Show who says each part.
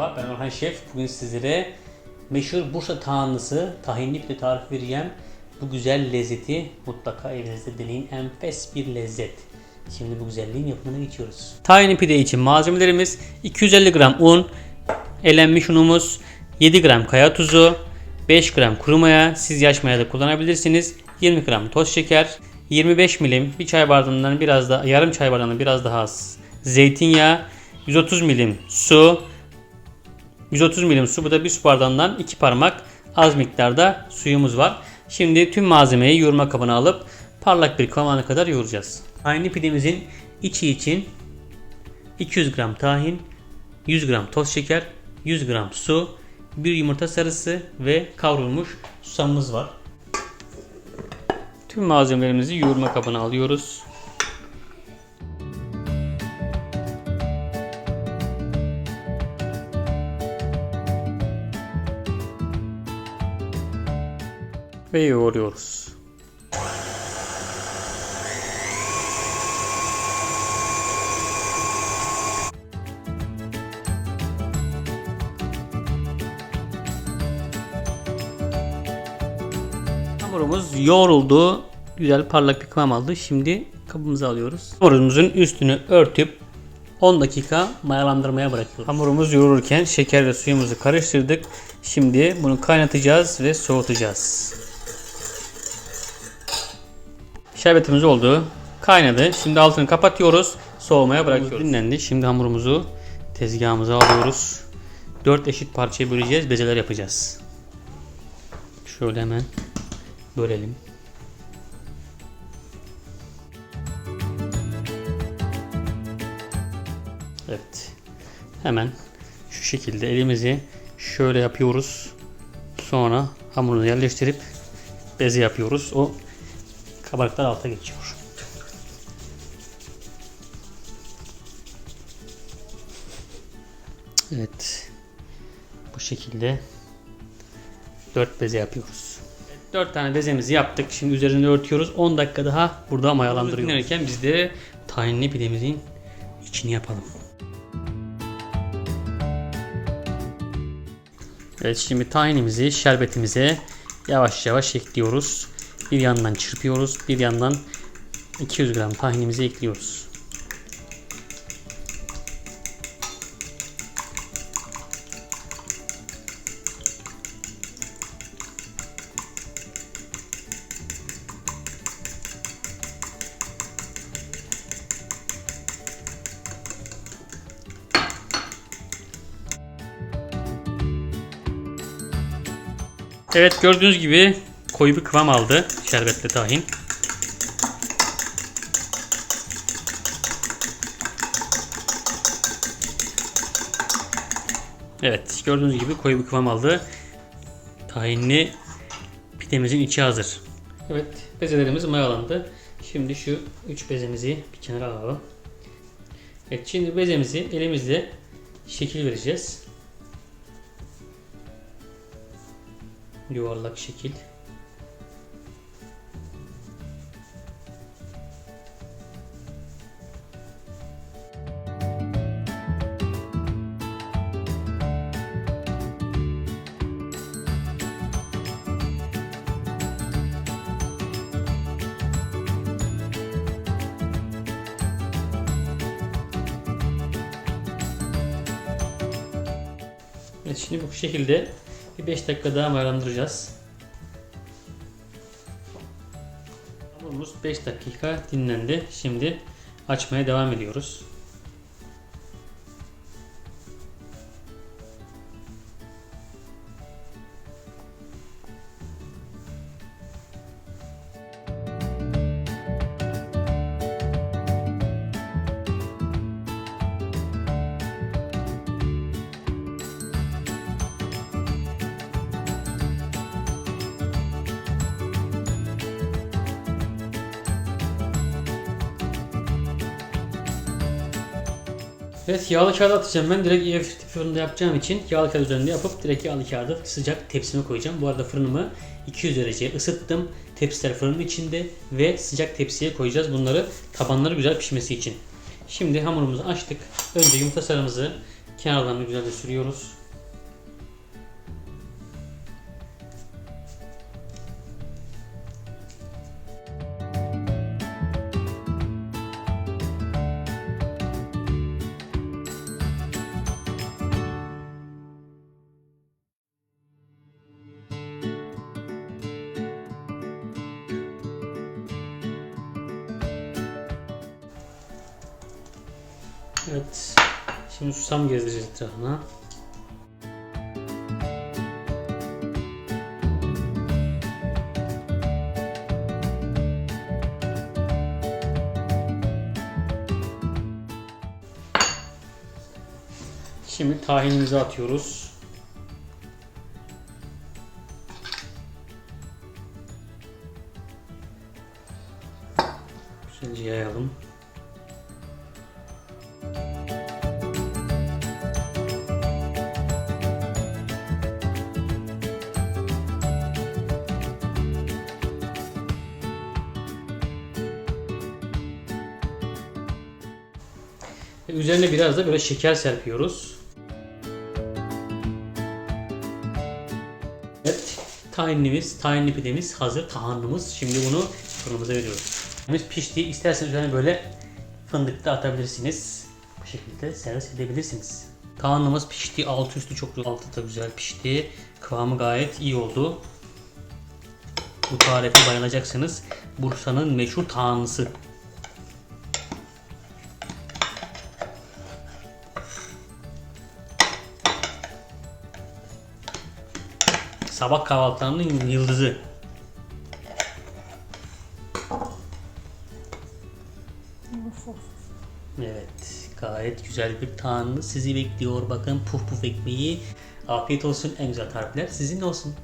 Speaker 1: Merhaba ben Orhan Şef. Bugün sizlere meşhur Bursa tahanlısı tahinli pide tarifi vereceğim. Bu güzel lezzeti mutlaka evinizde deneyin. Enfes bir lezzet. Şimdi bu güzelliğin yapımına geçiyoruz. Tahinli pide için malzemelerimiz 250 gram un, elenmiş unumuz, 7 gram kaya tuzu, 5 gram kuru maya, siz yaş maya da kullanabilirsiniz. 20 gram toz şeker, 25 milim bir çay bardağından biraz da yarım çay bardağından biraz daha az zeytinyağı, 130 milim su, 130 milim su bu da bir su bardağından 2 parmak az miktarda suyumuz var. Şimdi tüm malzemeyi yoğurma kabına alıp parlak bir kıvamına kadar yoğuracağız. Tahinli pidemizin içi için 200 gram tahin, 100 gram toz şeker, 100 gram su, bir yumurta sarısı ve kavrulmuş susamımız var. Tüm malzemelerimizi yoğurma kabına alıyoruz. Ve yoğuruyoruz. Hamurumuz yoğruldu. Güzel parlak bir kıvam aldı. Şimdi kabımıza alıyoruz. Hamurumuzun üstünü örtüp 10 dakika mayalandırmaya bırakıyoruz. Hamurumuz yoğururken şeker ve suyumuzu karıştırdık. Şimdi bunu kaynatacağız ve soğutacağız. Şerbetimiz oldu. Kaynadı. Şimdi altını kapatıyoruz. Soğumaya bırakıyoruz. Dinlendi. Şimdi hamurumuzu tezgahımıza alıyoruz. 4 eşit parçaya böleceğiz. Bezeler yapacağız. Şöyle hemen bölelim. Evet. Hemen şu şekilde elimizi şöyle yapıyoruz. Sonra hamurunu yerleştirip beze yapıyoruz. O kabarıklar alta geçiyor. Evet. Bu şekilde 4 beze yapıyoruz. 4 tane bezemizi yaptık. Şimdi üzerine örtüyoruz. 10 dakika daha burada mayalandırıyoruz. Dinlenirken biz de tahinli pidemizin içini yapalım. Evet şimdi tahinimizi şerbetimize yavaş yavaş ekliyoruz. Bir yandan çırpıyoruz. Bir yandan 200 gram tahinimizi ekliyoruz. Evet gördüğünüz gibi koyu bir kıvam aldı şerbetli tahin. Evet gördüğünüz gibi koyu bir kıvam aldı. Tahinli pidemizin içi hazır. Evet bezelerimiz mayalandı. Şimdi şu 3 bezemizi bir kenara alalım. Evet şimdi bezemizi elimizle şekil vereceğiz. yuvarlak şekil. Evet şimdi bu şekilde bir 5 dakika daha mayalandıracağız. Hamurumuz 5 dakika dinlendi. Şimdi açmaya devam ediyoruz. Evet yağlı kağıda atacağım ben. Direkt EF fırında yapacağım için yağlı kağıt üzerinde yapıp direkt yağlı kağıdı sıcak tepsime koyacağım. Bu arada fırınımı 200 dereceye ısıttım. Tepsiler fırının içinde ve sıcak tepsiye koyacağız bunları tabanları güzel pişmesi için. Şimdi hamurumuzu açtık. Önce yumurta sarımızı Kenarlarını güzelce sürüyoruz. Evet. Şimdi susam gezdireceğiz etrafına. Şimdi tahinimizi atıyoruz. Güzelce yayalım. Ve Üzerine biraz da böyle şeker serpiyoruz. Evet, tahinimiz, tahinli pidemiz hazır, tahanımız. Şimdi bunu fırınımıza veriyoruz. Biz pişti. İsterseniz üzerine böyle fındık da atabilirsiniz. Bu şekilde servis edebilirsiniz. Tahanımız pişti. Altı üstü çok güzel. Altı da güzel pişti. Kıvamı gayet iyi oldu. Bu tarife bayılacaksınız. Bursa'nın meşhur tahanlısı. Sabah kahvaltılarının yıldızı. Evet, gayet güzel bir tahanlı sizi bekliyor. Bakın puf puf ekmeği. Afiyet olsun en güzel tarifler sizin olsun.